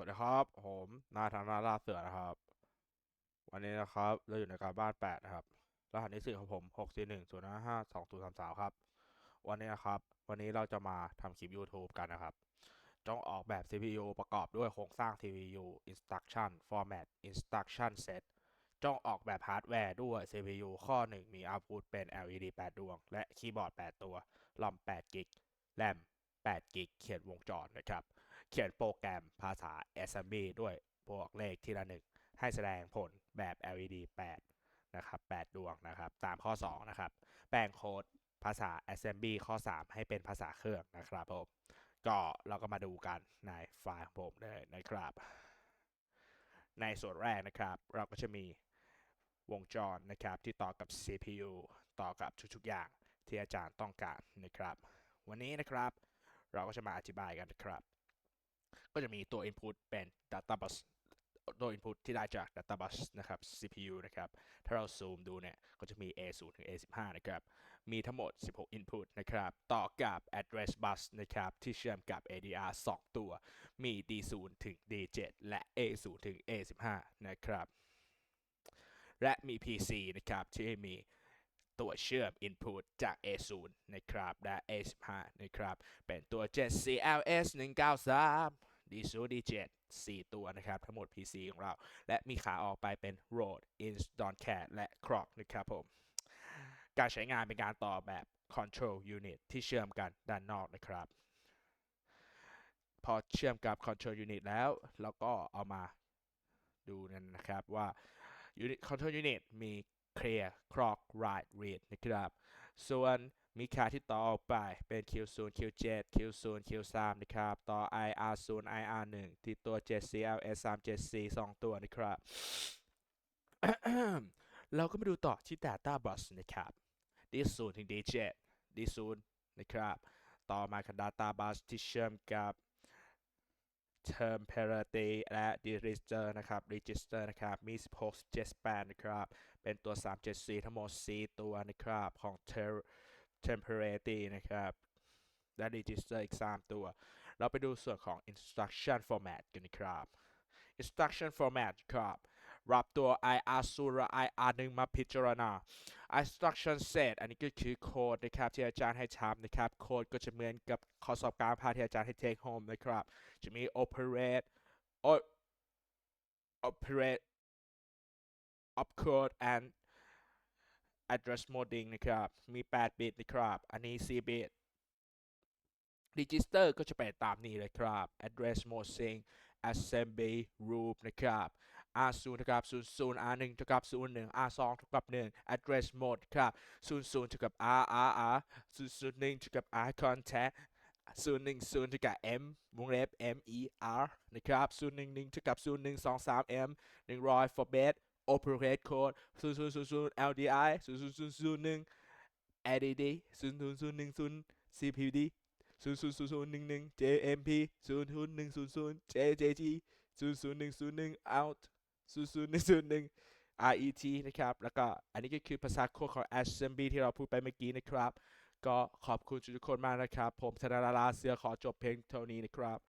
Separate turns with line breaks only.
วัสดีครับ ผมนายธนาราเสือนะครับ วันนี้นะครับ เราอยู่ในการบ้านแปดนะครับ รหัสนิสิตของผมหกสี่หนึ่งศูนย์ห้าห้าสองศูนย์สามสามครับ วันนี้นะครับ วันนี้เราจะมาทำคลิป YouTube กันนะครับ จงออกแบบ CPU ประกอบด้วยโครงสร้าง CPU instruction format instruction set จงออกแบบฮาร์ดแวร์ด้วย CPU ข้อ 1 มี output เป็น LED 8 ดวง และคีย์บอร์ด 8 ตัว ROM 8กิก RAM 8กิก เขียนวงจรนะครับ เขียนโปรแกรมภาษา Assembly ด้วยบวกเลขทีละหนึ่งให้แสดงผลแบบ LED 8 นะครับ 8 ดวงนะครับ ตามข้อ 2 นะครับ แปลงโค้ดภาษา Assembly ข้อ 3 ให้เป็นภาษาเครื่องนะครับผม ก็เราก็มาดูกันในไฟล์ของผมเลยนะครับ ในส่วนแรกนะครับ เราก็จะมีวงจรนะครับ ที่ต่อกับ CPU ต่อกับทุกๆอย่างที่อาจารย์ต้องการนะครับ วันนี้นะครับ เราก็จะมาอธิบายกันนะครับ ก็จะมีตัว input เป็น data bus ตัว input ที่ได้จาก data bus นะครับ CPU นะครับ ถ้าเราซูมดูเนี่ย ก็จะมี A0 ถึง A15 นะครับ มีทั้งหมด 16 input นะครับ ต่อกับ address bus นะครับ ที่เชื่อมกับ ADR 2 ตัว มี D0 ถึง D7 และ A0 ถึง A15 นะครับ และมี PC นะครับ ที่มีตัวเชื่อม input จาก A0 นะครับ และ A15 นะครับ เป็นตัว 7CLS 193 D0 D7 4ตัวนะครับ ทั้งหมด PC ของเรา และมีขาออกไปเป็น Road Ins Doncat และ Clock นะครับผม การใช้งานเป็นการต่อแบบ Control Unit ที่เชื่อมกันด้านนอกนะครับ พอเชื่อมกับ Control Unit แล้วเราก็เอามาดูกันนะครับว่า Unit Control Unit มี Clear Clock Write Read นะครับ ส่วนมีค่าที่ต่อออกไปเป็น Q0 Q7 Q0 Q3 นะครับ ต่อ IR0 IR1 ที่ตัว 7CLS 374 2ตัวนะครับ เราก็มาดูต่อที่ Data Bus นะครับ D0 ถึง D7 D0 นะครับ ต่อมากับ Data Bus ที่เชื่อมกับ Temporary และ Register นะครับ Register นะครับ มี 16 78 นะครับ เป็นตัว 374 ทั้งหมด 4 ตัวนะครับ ของ Ter- Temporary นะครับ และ Register อีก 3 ตัว เราไปดูส่วนของ Instruction Format กันนะครับ Instruction Format ครับ รับตัว IR0 และ IR1 มาพิจารณา Instruction Set อันนี้ก็คือโค้ดนะครับที่อาจารย์ให้ทำนะครับ โค้ดก็จะเหมือนกับข้อสอบกางภาที่อาจารย์ให้ take home นะครับ จะมี operate o- operate opcode and address modding นะครับ มี 8 บิตนะครับ อันนี้ 4 บิต register ก็จะเป็นตามนี้เลยครับ address modding assembly root นะครับ R0 เท่ากับ00 R1 เท่ากับ01 R2 เท่ากับ1 address mode ครับ00เท่ากับ R R R 001เท่ากับ R contact 010เท่ากับ M วงเล็บ M E R นะครับ011เท่ากับ0123 M 100 for bed operate code 0000 LDI 00001 ADD 00010 CPD 00011 JMP 00100 JJG 00101 out 00101 RET นะครับ แล้วก็อันนี้ก็คือภาษาโค้ดของ ASM ที่เราพูดไปเมื่อกี้นะครับ ก็ขอบคุณทุกคนมากนะครับ ผมธนาราเสือขอจบเพลงเท่านี้นะครับ